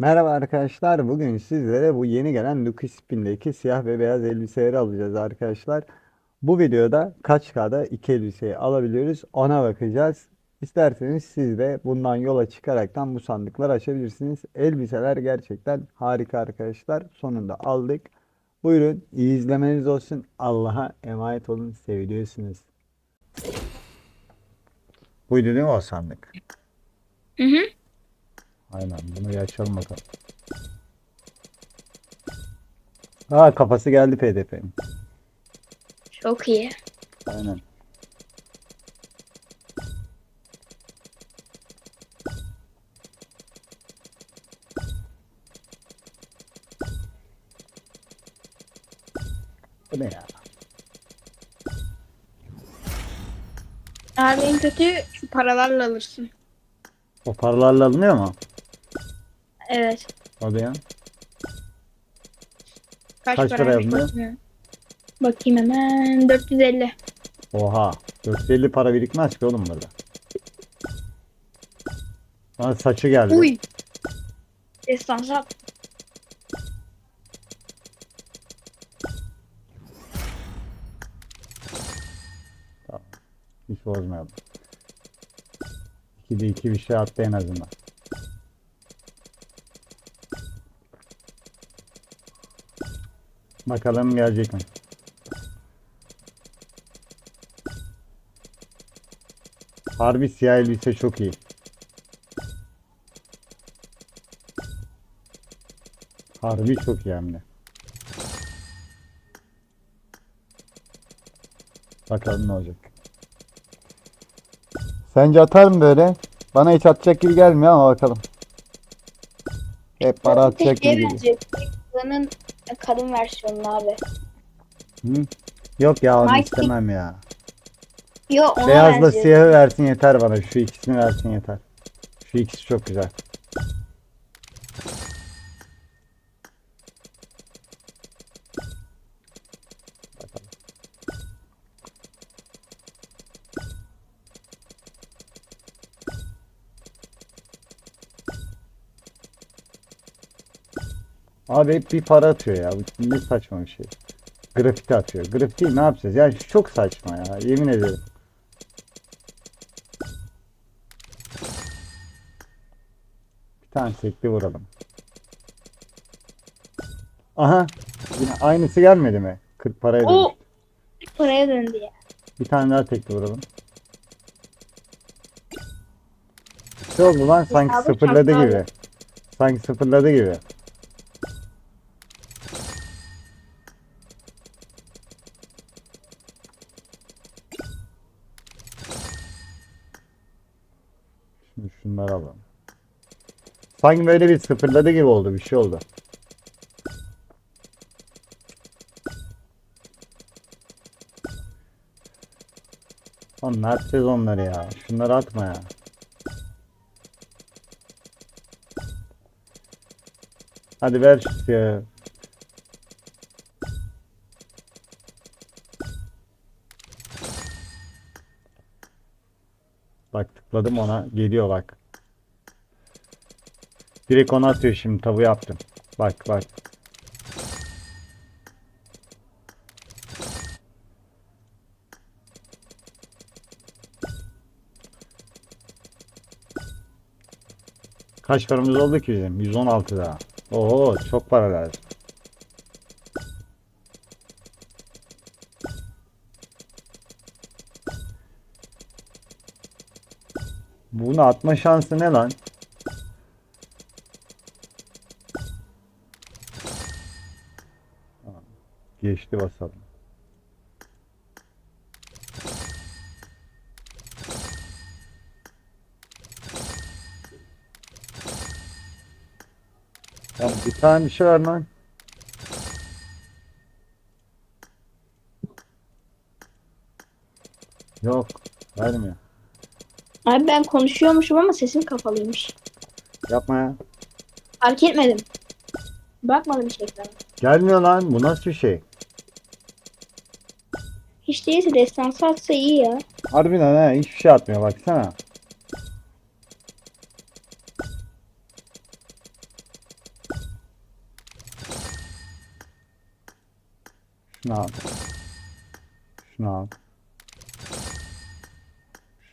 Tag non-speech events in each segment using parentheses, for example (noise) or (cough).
Merhaba arkadaşlar. Bugün sizlere bu yeni gelen Lucky Spin'deki siyah ve beyaz elbiseleri alacağız arkadaşlar. Bu videoda kaç K'da iki elbiseyi alabiliyoruz ona bakacağız. İsterseniz siz de bundan yola çıkaraktan bu sandıkları açabilirsiniz. Elbiseler gerçekten harika arkadaşlar. Sonunda aldık. Buyurun iyi izlemeniz olsun. Allah'a emanet olun. Seviliyorsunuz. Buydu değil mi o sandık? Hı hı. Aynen bunu bir açalım bakalım. Aa kafası geldi PDF'nin. Çok iyi. Aynen. Bu ne ya? Abi en kötü şu paralarla alırsın. O paralarla alınıyor mu? Evet. Hadi ya. Kaç, Kaç para alınıyor? bakayım. Hemen 450. Oha. 450 para birikmez ki oğlum burada. Bana saçı geldi. Uy. Destansı Hiç bozmayalım. 2'de 2 bir şey attı en azından. Bakalım gelecek mi? Harbi siyah elbise çok iyi. Harbi çok iyi hem de. Bakalım ne olacak. Sence atar mı böyle? Bana hiç atacak gibi gelmiyor ama bakalım. Hep para atacak gibi geliyor. Bunun kadın versiyonu abi. Hı? Yok ya onu Mighty- istemem ya. Yo ona Beyazla benziyor. siyahı versin yeter bana. Şu ikisini versin yeter. Şu ikisi çok güzel. Abi hep bir para atıyor ya. Bu ne saçma bir şey. Grafiti atıyor. Grafiti ne yapacağız? Yani çok saçma ya. Yemin ederim. Bir tane sekli vuralım. Aha. Yine aynısı gelmedi mi? 40 paraya O dönmüş. paraya döndü ya. Bir tane daha tekli vuralım. Ne oldu lan? Sanki sıfırladı gibi. Sanki sıfırladı gibi. Şimdi şunları alalım. Sanki böyle bir sıfırladı gibi oldu. Bir şey oldu. Oğlum ne yapacağız onları ya? Şunları atma ya. Hadi ver şu siyahı. Bak tıkladım ona. Geliyor bak. Direkt ona atıyor şimdi. Tabu yaptım. Bak bak. Kaç paramız oldu ki bizim? 116 daha. Oo çok para lazım. Bunu atma şansı ne lan? Geçti basalım. Ya bir tane bir şey ver lan. Yok, vermiyor. Abi ben konuşuyormuşum ama sesim kapalıymış. Yapma ya. Fark etmedim. Bakmadım hiç ekrana. Gelmiyor lan. Bu nasıl bir şey? Hiç değilse destansı atsa iyi ya. Harbiden he hiçbir şey atmıyor baksana. Şunu al. Şunu al.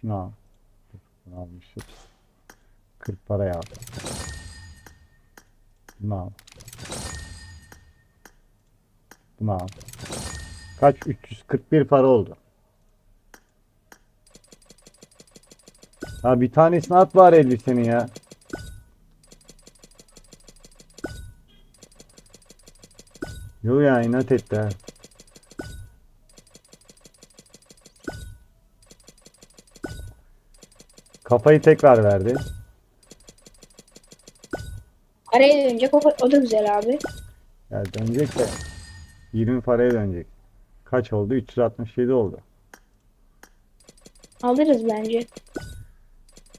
Şunu al. Bunu almışız. 40 paraya al. Bunu al. Bunu al. Kaç? 341 para oldu. Ha bir tanesini at bari elbisenin ya. Yo ya inat etti ha. Kafayı tekrar verdi. Araya dönecek o, o da güzel abi. Ya dönecek de 20 paraya dönecek. Kaç oldu? 367 oldu. Alırız bence.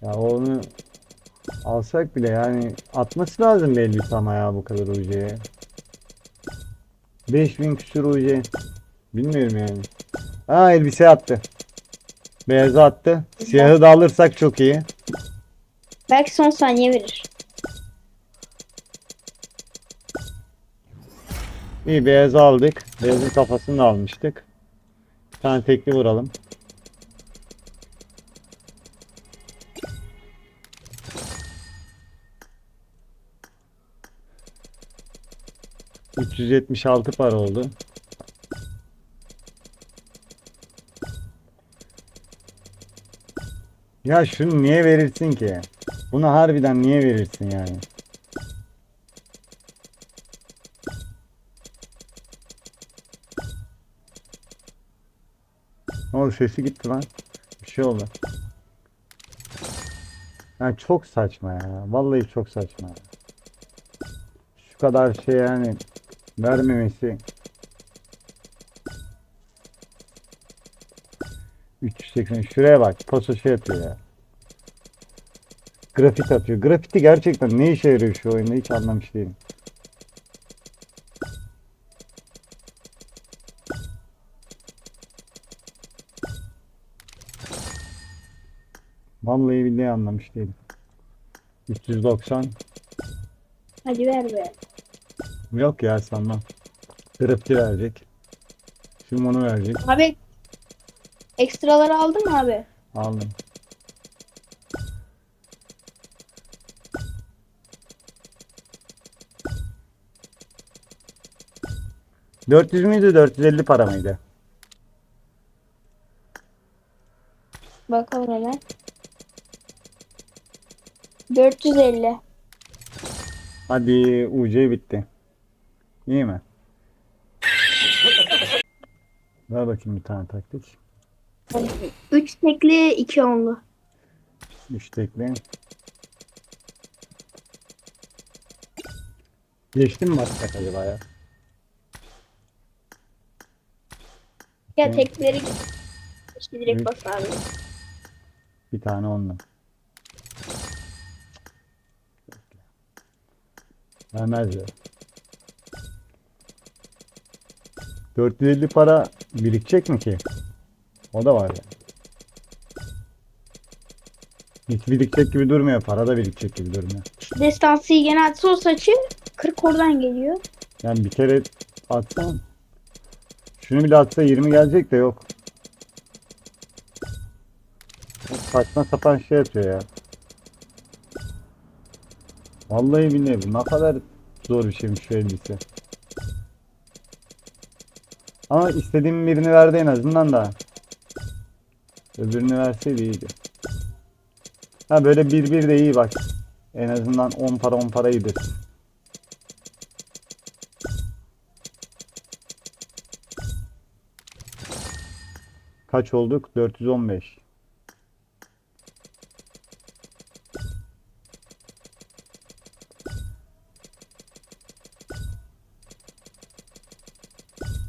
Ya onu alsak bile yani atması lazım belli ama ya bu kadar UC'ye. 5000 küsur UC. Bilmiyorum yani. Ha elbise attı. Beyazı attı. Siyahı da alırsak çok iyi. Belki son saniye verir. İyi beyazı aldık. Beyazın kafasını almıştık. Bir tane tekli vuralım. ...376 para oldu. Ya şunu niye verirsin ki? Bunu harbiden niye verirsin yani? Oldu sesi gitti lan. Bir şey oldu. Yani çok saçma ya. Vallahi çok saçma. Şu kadar şey yani vermemesi. 380 şuraya bak. Paso şey atıyor ya. Grafit atıyor. Grafiti gerçekten ne işe yarıyor şu oyunda hiç anlamış değilim. Vallahi billahi anlamış değilim. 390 Hadi ver be. yok ya sanmam. Grafiti verecek. Şimdi onu verecek. Abi ekstraları aldın mı abi? Aldım. ...400 müydü 450 para mıydı? Bakalım hemen. 450. Hadi UC bitti. İyi mi? Ver bakayım bir tane taktik. 3 tekli 2 onlu. Üç tekli. Geçtim mi başka acaba ya? Ya tekleri işte direkt bas abi. Bir tane Vermezler. 450 para birikecek mi ki? O da var ya. Hiç birikecek gibi durmuyor. Para da birikecek gibi durmuyor. Destansı genelde sol saçı 40 oradan geliyor. Yani bir kere atsam şunu bile atsa 20 gelecek de yok. Saçma sapan şey yapıyor ya. Vallahi billahi bu ne kadar zor bir şeymiş şu elbise. Ama istediğim birini verdi en azından da. Öbürünü verseydi iyiydi. Ha böyle bir bir de iyi bak. En azından 10 para 10 para iyidir. Kaç olduk? 415.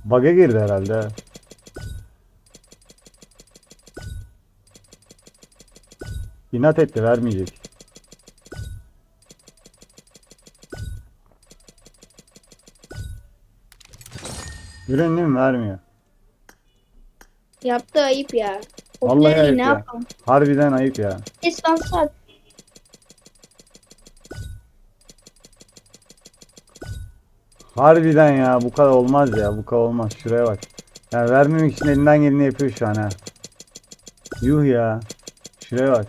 Bug'a girdi herhalde. ha. İnat etti vermeyecek. Değil mi? Vermiyor. Yaptı ayıp ya. Vallahi ayıp ne ya. yapalım? Harbiden ayıp ya. Destansı at. Harbiden ya bu kadar olmaz ya bu kadar olmaz şuraya bak. Ya vermemek için elinden geleni yapıyor şu an ha. Yuh ya. Şuraya bak.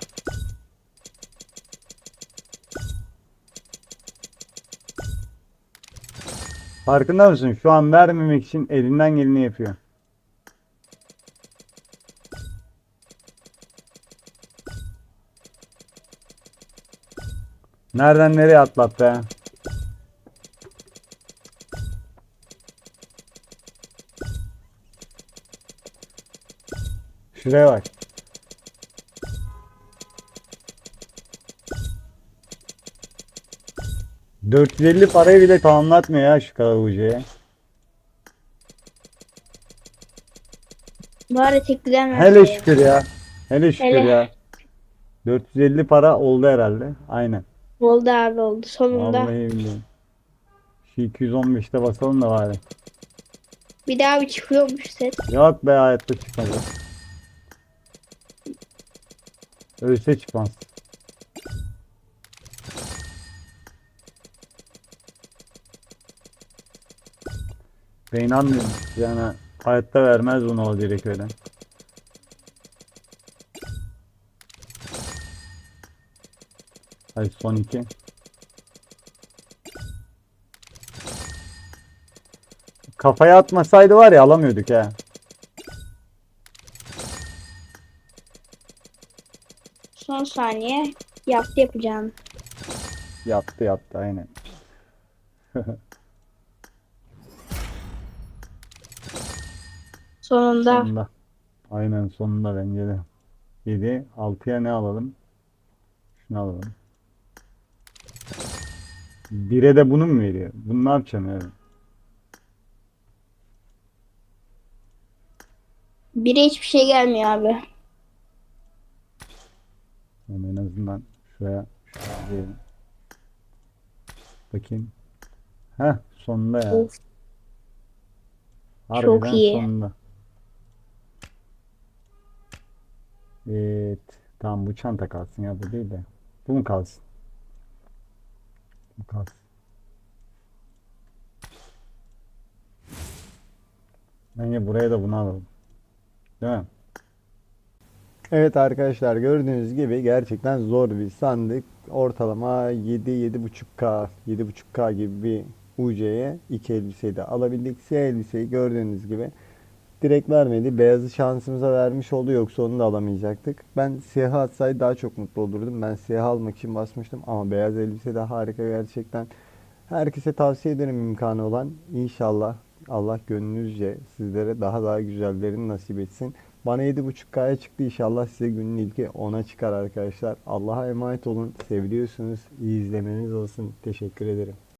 Farkında mısın? Şu an vermemek için elinden geleni yapıyor. Nereden nereye atlattı ha? Şuraya bak. ...450 parayı bile tamamlatmıyor ya şu kadar UC'ye. Bari tekliden Hele şükür ya. Hele şükür Hele. ya. 450 para oldu herhalde. Aynen. Oldu abi oldu sonunda. Vallahi billahi. Şu 215'te basalım da bari. Bir daha bir çıkıyormuş set. Yok be hayatta çıkmadı. Ölse çıkmaz. Ben inanmıyorum. Yani hayatta vermez bunu o direkt öyle. Hadi son iki. Kafaya atmasaydı var ya alamıyorduk ha. Son saniye yaptı yapacağını. Yaptı yaptı aynen. (laughs) Sonunda. Sonunda. Aynen sonunda bence de. 7. 6'ya ne alalım? Şunu alalım. 1'e de bunu mu veriyor? Bunu ne yapacağım yani? Biri hiçbir şey gelmiyor abi. Yani en azından şuraya şöyle diyelim. Bakayım. Heh sonunda ya. Of, Harbiden iyi. sonunda. Evet. Tamam bu çanta kalsın ya bu değil de. Bu mu kalsın? Bu kalsın. Bence buraya da bunu alalım. Değil mi? Evet arkadaşlar gördüğünüz gibi gerçekten zor bir sandık. Ortalama 7-7.5K 7.5K gibi bir UC'ye iki elbiseyi de alabildik. Siyah elbiseyi gördüğünüz gibi direkt vermedi. Beyazı şansımıza vermiş oldu yoksa onu da alamayacaktık. Ben siyahı atsaydı daha çok mutlu olurdum. Ben siyah almak için basmıştım ama beyaz elbise de harika gerçekten. Herkese tavsiye ederim imkanı olan. İnşallah Allah gönlünüzce sizlere daha daha güzellerini nasip etsin. Bana 7.5K'ya çıktı inşallah size günün ilki 10'a çıkar arkadaşlar. Allah'a emanet olun. Seviliyorsunuz. İyi izlemeniz olsun. Teşekkür ederim.